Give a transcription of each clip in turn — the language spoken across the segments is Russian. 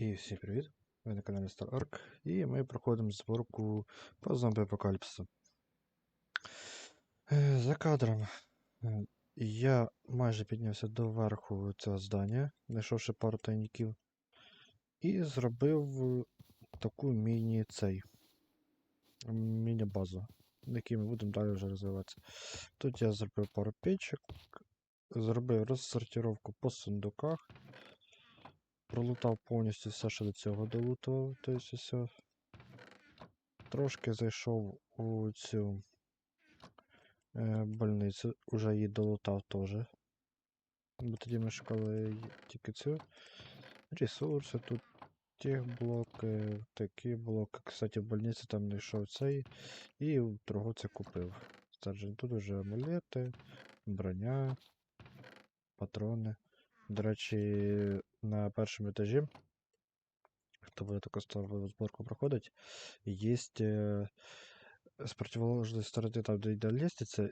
І всім привіт! Ви на каналі StarArk і ми проходимо зборку по зомбі апокаліпсису. Е, За кадром е, я майже піднявся до верху цього здання, знайшовши пару тайників, і зробив таку міні-цей міні-базу, на якій ми будемо далі вже розвиватися. Тут я зробив пару печок, зробив розсортировку по сундуках. Пролутав повністю все, що до цього долутував, тобто все. Трошки зайшов у цю е, больницю, уже її долутав теж. Бо тоді ми шукали тільки цю. Ресурси тут, тих блоки, такі блоки. Кстати, в больниці там знайшов цей і у торговця купив. Стержень. Тут уже амулети, броня, патрони. До речі, на першому етажі, хто буде таку стару зборку проходить, є е, з противоположної сторони, там, де йде лестниця,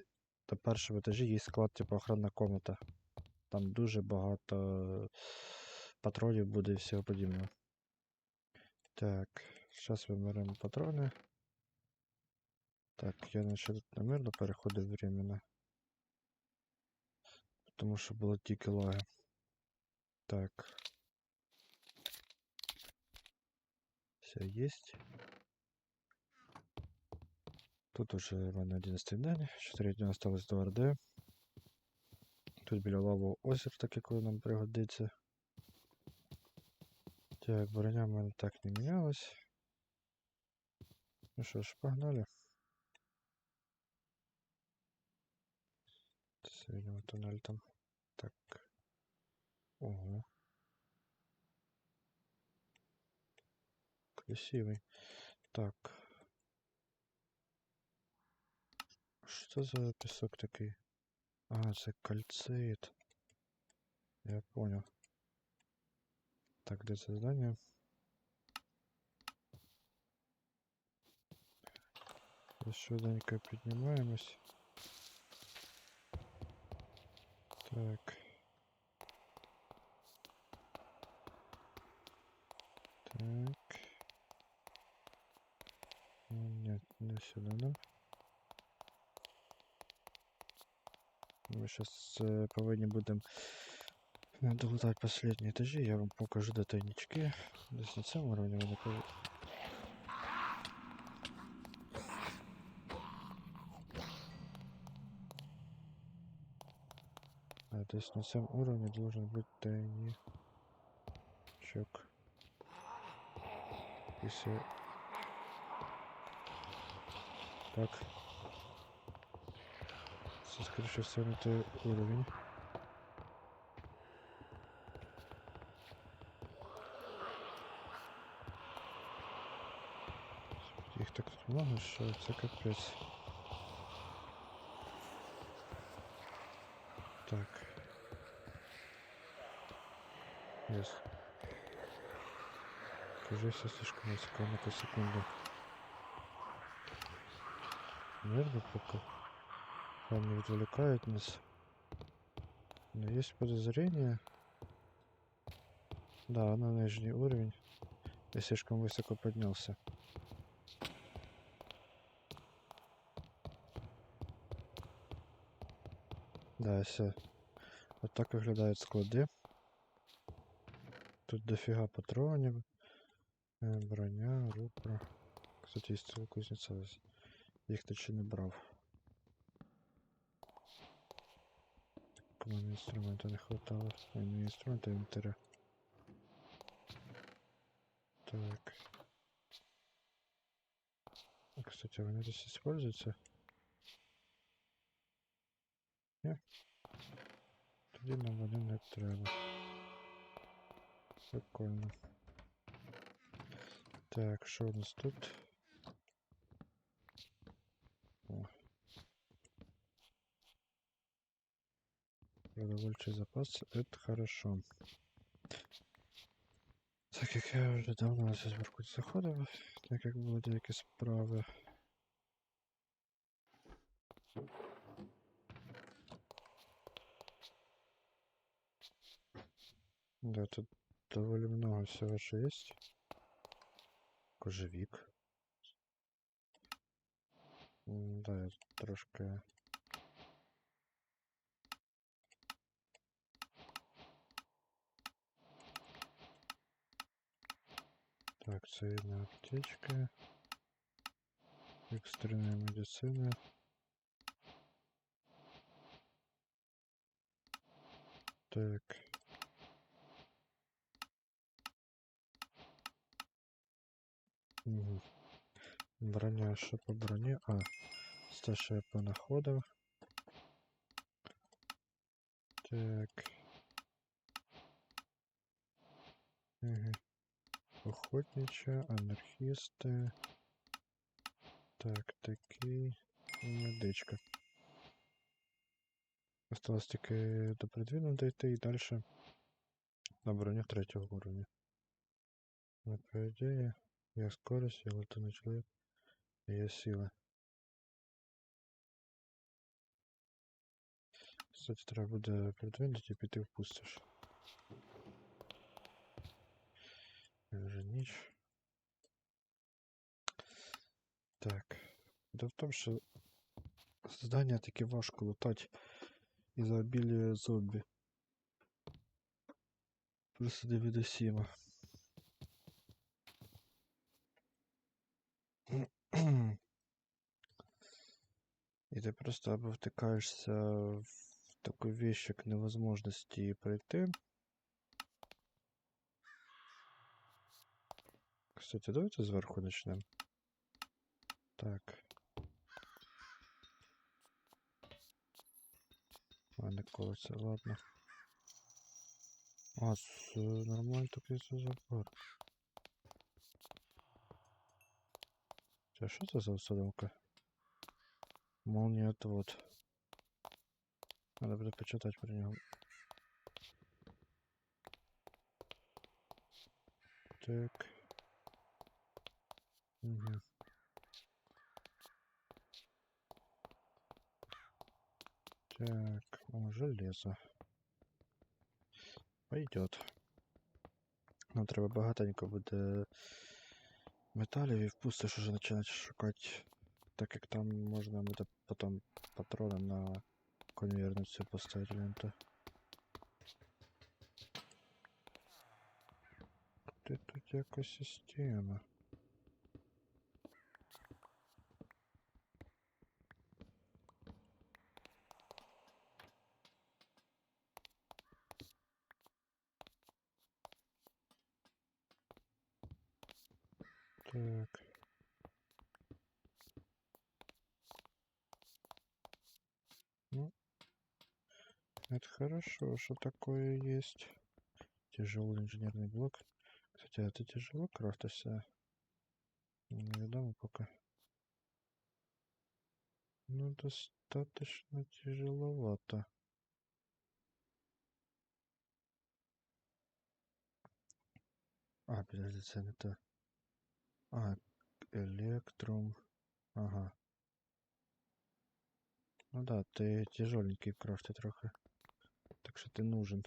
на першому етажі є склад, типу охранна комната. Там дуже багато патронів буде і всього подібного. Так, зараз виберемо патрони. Так, я наче тут на мирно переходив временно. Тому що було тільки лаги. Так. Все есть. Тут уже в мене 11 день, 4 дні осталось до РД. Тут біля лаву озер таке, коли нам пригодиться. Так, броня в мене так не мінялась. Ну що ж, погнали. Сильного туннель там. Так. Ого. Красивый. Так. Что за песок такой? А, це кальцит. Я понял. Так, где це здание? Швиденько піднімаємось. Так. Так. Нет, не сюда нам. Ми сейчас повинні будемо е, долутати последні етажі. Я вам покажу де тайнички. Десь на цьому уровні вони пов... А десь на цьому уровні должен бути тайничок. Если... Так. Це, скоріше всього, не той уровень. Їх так тут много, що це капець. Так. Yes. Кажется, слишком высоко на секунду. Наверное, пока он не отвлекает нас. Но есть подозрение. Да, на нижний уровень. Я слишком высоко поднялся. Да, все. Вот так виглядають склади. Тут дофіга патронів. Е, Броня, рупра. Кстати, есть ціла кузниця. Їх ти ще не брав. По-моему, инструмента не хватало. А не инструмента, а инвентаря. Так. А, Кстати, они здесь используются? Не? Тоді нам вони не треба. Прикольно. Так, що у нас тут? О. Продовольчий запас, это хорошо. Так як я вже давно на цю зборку не заходив, так як були деякі справи. Да, тут доволі много всього що є. Кожевік. Да, я трошки. Так, jedna аптечка. Экстренная медицина. Так. Угу. Броня, що по броні? А, це що я понаходив. Так. Угу. Охотнича, анархісти. Так, такий. І медичка. Осталось тільки до предвіну дойти і далі на броню третього уровня. Ну, по ідеї, я скорость я латунный человек а я сила кстати треба буде предвидеть, і піти в пустиш вже так. Да в том, что здание таке важко лутати із зомби. Просто плюс 97 просто або втыкаешься в такую вещь, как невозможности пройти. Кстати, давайте сверху начнем. Так. Ладно, колется, ладно. А, нормально так есть забор. А что это за установка? Молния отвод. Надо буде почитати про нього. Так. Угу. Так, о, железо. Пойдет. Нам треба багатенько буде металів і впустиш уже починати шукати. Так як там можна буде потім патрони на конвейерницю поставити ленту. Ти тут якась система. Так. Это хорошо, что такое есть. Тяжелый инженерный блок. Кстати, а это тяжело крафтится? Неведомо пока. Ну, достаточно тяжеловато. А, подожди, це не то. А, электрум. Ага. Ну да, ты тяжеленький в крафте трохи. Що ти нужен.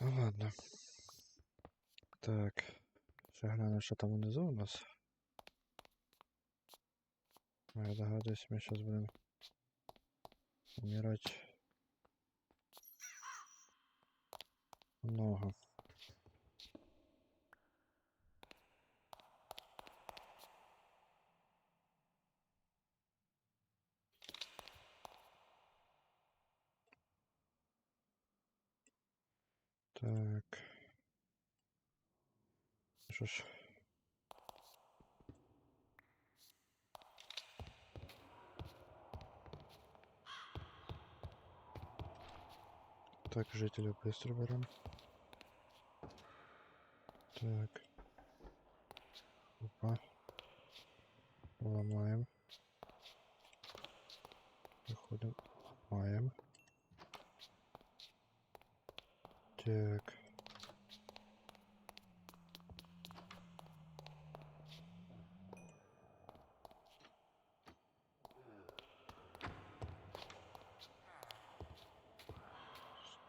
Ну ладно. Так. Ще гляну, що там внизу у нас. Ну, Я догадуюсь, ми зараз будемо умирати. Много. Так. Що ж. Так, жителя быстро берем. Так. Опа. Ломаем. Выходим. Ломаем. Так.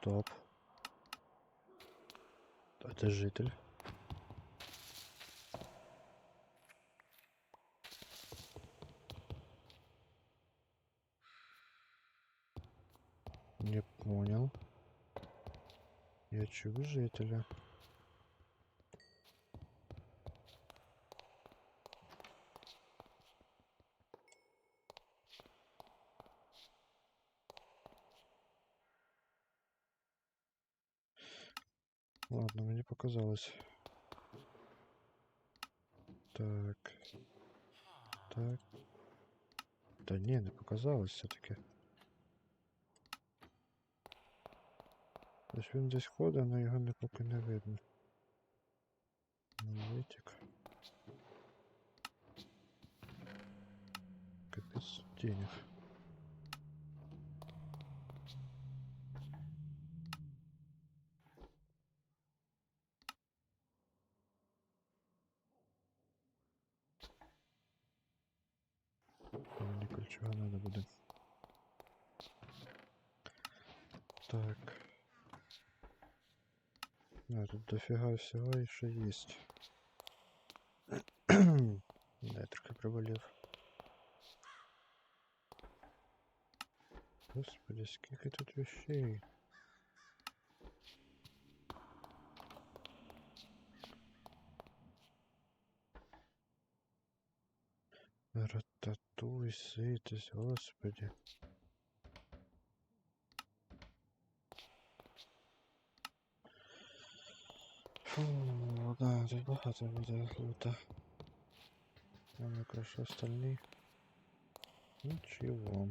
Стоп. Це житель. Не понял. Я жителя. Ладно, мені показалось. Так. Так. Та ні, не показалось все-таки. Ось він десь ходить, але його не поки не видно. Витік. Капець денег. Мені ключова надо буде. Так. А, тут дофига всего еще есть. да, я трохи приболів. Господи, скільки тут вещей. Рататуй, ситись, господи. да, тут багато буде лута. Нам краще остальні. Ничего.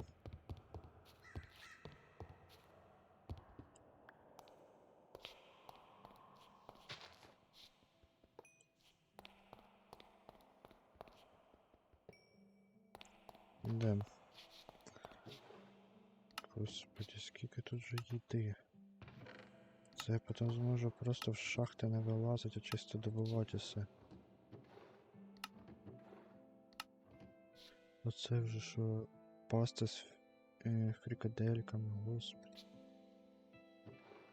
Да. Господи, скільки тут же їди. Це я потім зможу просто в шахти не вилазити, а чисто добувати все. Оце вже що паста з е, фрикадельками, господи.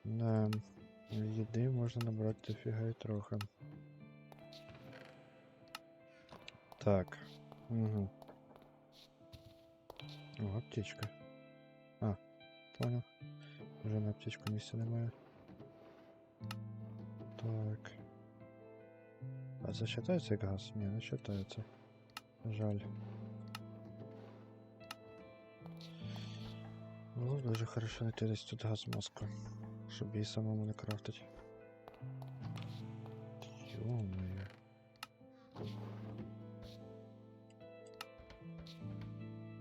Да, їди можна набрати дофіга і трохи. Так. Угу. О, аптечка. А, понял. Вже на аптечку місця немає. Так. А це считається як газ? Ні, не считається. Жаль. Ну, дуже хорошо знайти десь тут газмаску, щоб її самому не крафтити. Ё-моё.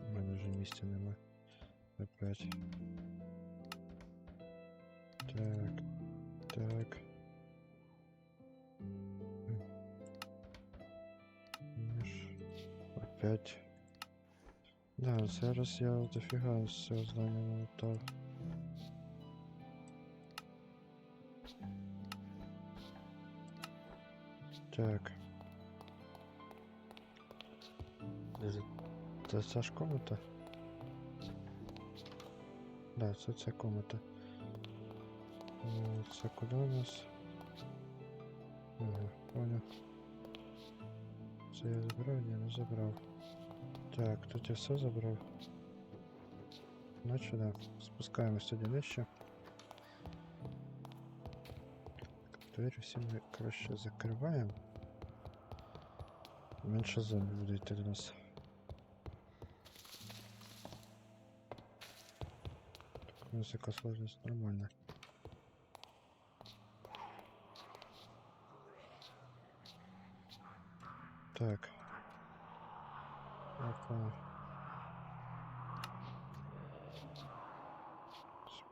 У мене вже місця нема. Опять. 5. Да, сейчас я дофіга все цього здання налутав. Так. Это ця ж комната? Да, це ця комната. Це э, куди у нас? Ага, понял. Це я забрав? Ні, не ну забрал. Так, тут я все забрав. Значить, да. Спускаємось тоді нижче. Двері всі ми краще закриваємо. Менше зомбі буде йти до нас. Так, у нас яка сложність нормальна. Так. Опа.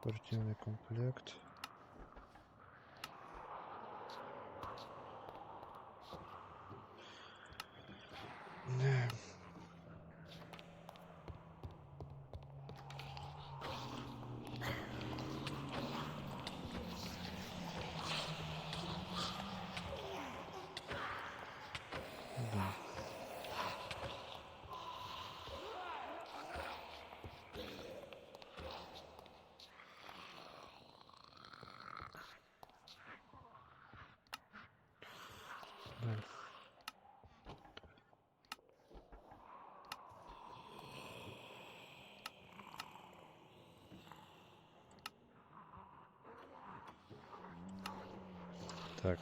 Спортивный комплект. Не. Да. Так.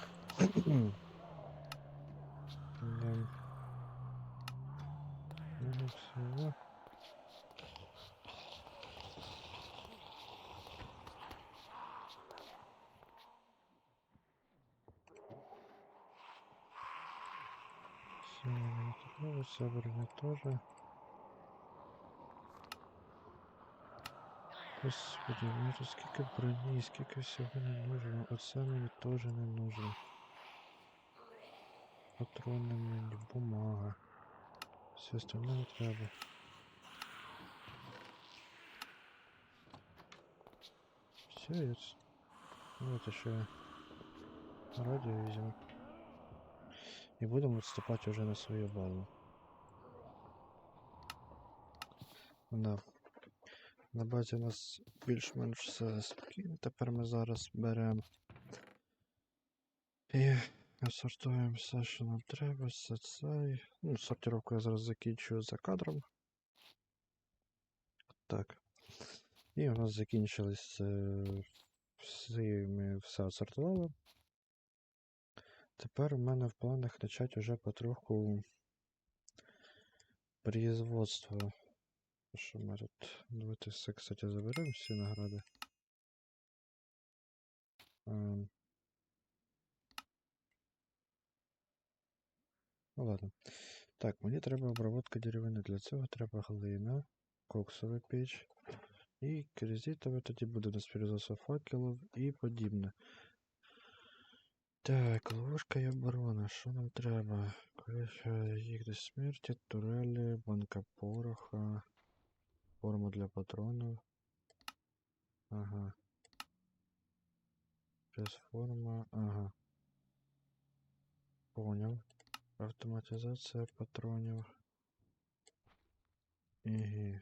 Собрано тоже. Господи, мені тут скільки броні, скільки всього не нужно. Оце мені теж не нужно. Патрони мені, бумага. Все остальне не треба. Все, есть. Вот еще радио везем. И будем отступать уже на свою базу. Да. На базі у нас більш-менш все спокійно. Тепер ми зараз беремо і сортуємо все, що нам треба, все це. Ну, сортировку я зараз закінчую за кадром. Так. І у нас закінчились е, всі, ми все отсортували. Тепер у мене в планах почати вже потроху производство. Що ми тут? Давайте все, кстати, заберемо всі награди. Ем. Ну ладно. Так, мені треба обработка деревини. Для цього треба глина, коксова піч і керезитове тоді буде на спірізосу факелів і подібне. Так, ловушка і оборона. Що нам треба? Короче, їх до смерті, турелі, банка пороха. Форма для патронов. Ага. Пресс-форма. Ага. Понял. Автоматизация патронів. Ігі.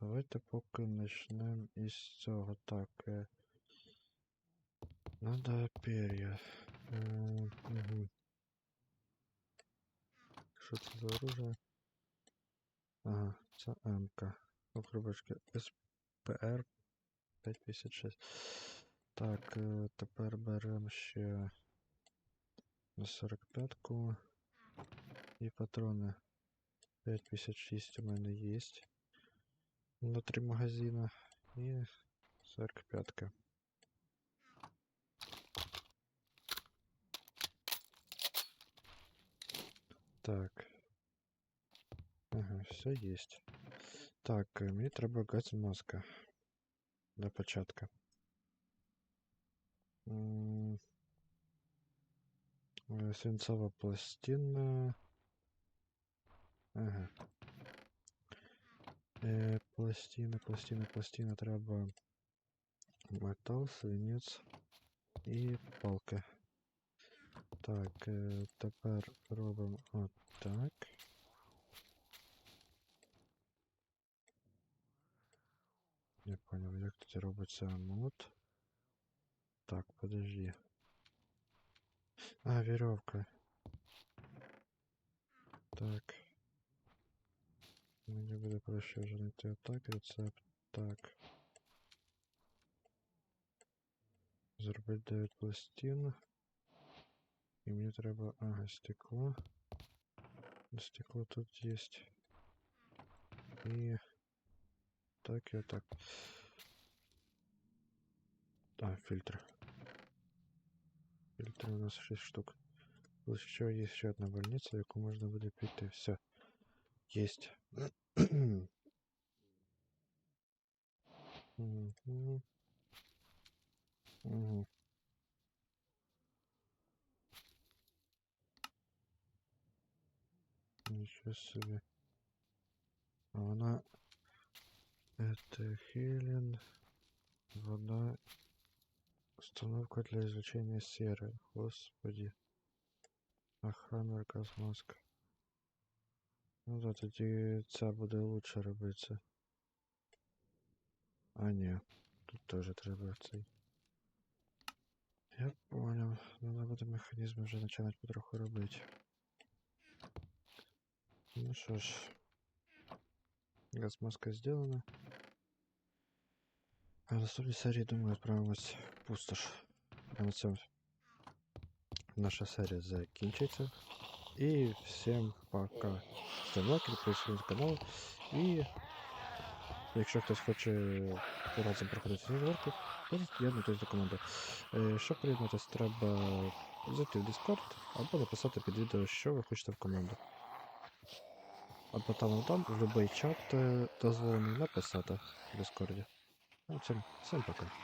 Давайте поки почнемо із цього. Так. Е... Надо перья. Е... Угу. Що це за оружие? Це МК. Окружки СПР 556. Так, е, тепер беремо ще на 45-ку. І патрони 556 у мене є. На три магазина. І 45-ка. Так. Ага, все есть. Так, е, мені треба газмаска для початка. Е, Свинцова пластина. Ага. Е, пластина, пластина, пластина треба метал, свинець і палка. Так, е, тепер робимо отак. Я понял, як тут робиться мод. Так, подожди. А, веревка. Так. Мені буде проще вже знайти отак рецепт. Так. Зробити 9 пластин. І мені треба... Ага, стекло. Стекло тут есть. И так и вот так. А, фильтр. Фильтр у нас 6 штук. Плюс еще есть еще одна больница, яку можно будет піти. Все. Есть. Угу. Угу. Ничего себе. А вона... Это Хелен. Вода. Установка для излучения серы. Господи. Охрана газмаска. Ну да, тоді ця буде лучше робиться. А ні. Тут теж треба цей. Я понял. Надо буде механізми вже починати потроху робити. Ну що ж. Газмаска сделана. А в наступній серії, думаю, відправимось в пустош. А на цьому наша серія закінчується. І всім пока. Ставте лайки, підписуйтесь на канал. І якщо хтось хоче разом проходити розборку, приєднуйтесь до команди. Е, Щоб приєднатися, треба зайти в Discord або написати під відео, що ви хочете в команду. Або там, там, в будь-який чат дозволений написати в Discord. Ну, всім, всім пока.